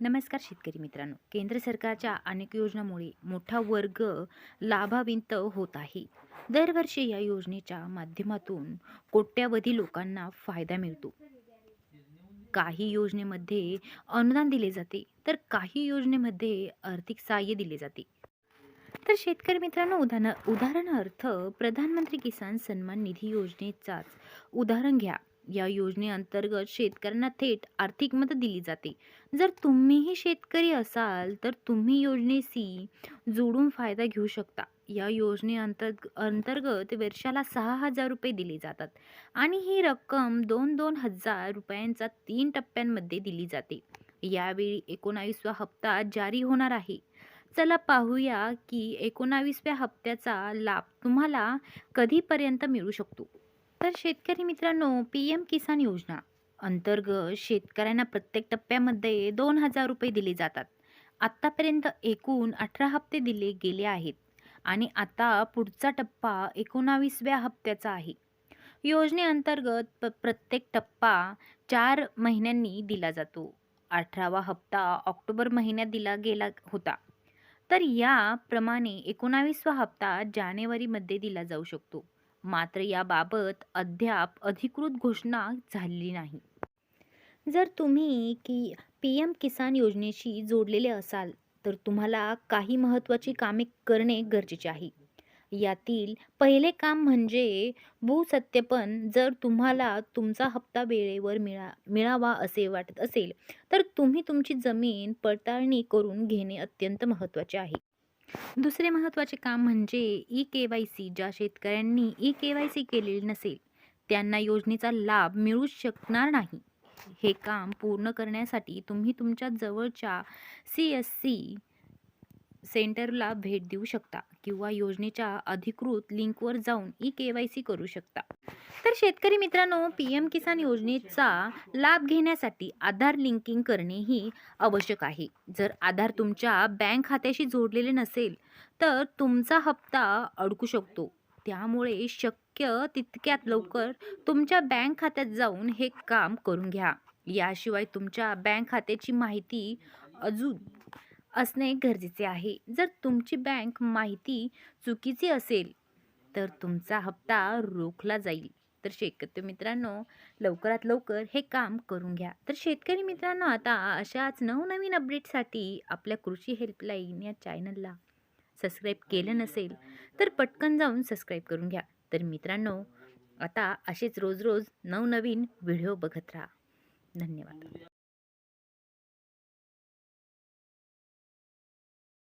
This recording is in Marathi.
नमस्कार शेतकरी मित्रांनो. केंद्र सरकारच्या अनेक योजनांमुळे मोठा वर्ग लाभाविंत होत आहे. दरवर्षी या योजनेच्या माध्यमातून कोट्यावधी लोकांना फायदा मिळतो. काही योजनेमध्ये अनुदान दिले जाते तर काही योजनेमध्ये आर्थिक सहाय्य दिले जाते. तर शेतकरी मित्रांनो उदाहरण उदाहरणार्थ प्रधानमंत्री किसान सन्मान निधी योजनेचाच उदाहरण घ्या. या योजनेअंतर्गत शेतकऱ्यांना थेट आर्थिक मदत दिली जाते. जर तुम्हीही शेतकरी असाल तर तुम्ही योजनेशी जोडून फायदा घेऊ शकता. या योजनेअंतर्ग अंतर्गत वर्षाला सहा हजार रुपये दिले जातात आणि ही रक्कम दोन दोन हजार रुपयांचा तीन टप्प्यांमध्ये दिली जाते. यावेळी एकोणावीसवा हप्ता जारी होणार आहे. चला पाहूया की एकोणावीसव्या हप्त्याचा लाभ तुम्हाला कधीपर्यंत मिळू शकतो? तर शेतकरी मित्रांनो पी एम किसान योजना अंतर्गत शेतकऱ्यांना प्रत्येक टप्प्यामध्ये दोन हजार रुपये दिले जातात. आत्तापर्यंत एकूण अठरा हप्ते दिले गेले आहेत आणि आता पुढचा टप्पा एकोणावीसव्या हप्त्याचा आहे. योजनेअंतर्गत प प्रत्येक टप्पा चार महिन्यांनी दिला जातो. अठरावा हप्ता ऑक्टोबर महिन्यात दिला गेला होता. तर याप्रमाणे एकोणावीसवा हप्ता जानेवारीमध्ये दिला जाऊ शकतो. मात्र याबाबत अद्याप अधिकृत घोषणा झालेली नाही. जर तुम्ही की पी एम किसान योजनेशी जोडलेले असाल तर तुम्हाला काही महत्त्वाची कामे करणे गरजेचे आहे. यातील पहिले काम म्हणजे भूसत्यापन जर तुम्हाला तुमचा हप्ता वेळेवर मिळा मिळावा असे वाटत असेल तर तुम्ही तुमची जमीन पडताळणी करून घेणे अत्यंत महत्त्वाचे आहे. दुसरे महत्त्वाचे काम म्हणजे ई के वाय सी ज्या शेतकऱ्यांनी ई के वाय सी केलेली नसेल त्यांना योजनेचा लाभ मिळू शकणार नाही. हे काम पूर्ण करण्यासाठी तुम्ही तुमच्या जवळच्या सी एस सी सेंटरला भेट देऊ शकता किंवा योजनेच्या अधिकृत लिंकवर जाऊन ई के वाय सी करू शकता. तर शेतकरी मित्रांनो पी एम किसान योजनेचा लाभ घेण्यासाठी आधार लिंकिंग करणेही आवश्यक आहे. जर आधार तुमच्या बँक खात्याशी जोडलेले नसेल तर तुमचा हप्ता अडकू शकतो. त्यामुळे शक्य तितक्यात लवकर तुमच्या बँक खात्यात जाऊन हे काम करून घ्या. याशिवाय तुमच्या बँक खात्याची माहिती अजून असणे गरजेचे आहे. जर तुमची बँक माहिती चुकीची असेल तर तुमचा हप्ता रोखला जाईल. तर शेतकरी मित्रांनो लवकरात लवकर हे काम करून घ्या. तर शेतकरी मित्रांनो आता अशाच नवनवीन अपडेटसाठी आपल्या कृषी हेल्पलाईन या चॅनलला सबस्क्राईब केलं नसेल तर पटकन जाऊन सबस्क्राईब करून घ्या. तर मित्रांनो आता असेच रोज रोज नवनवीन व्हिडिओ बघत राहा. धन्यवाद.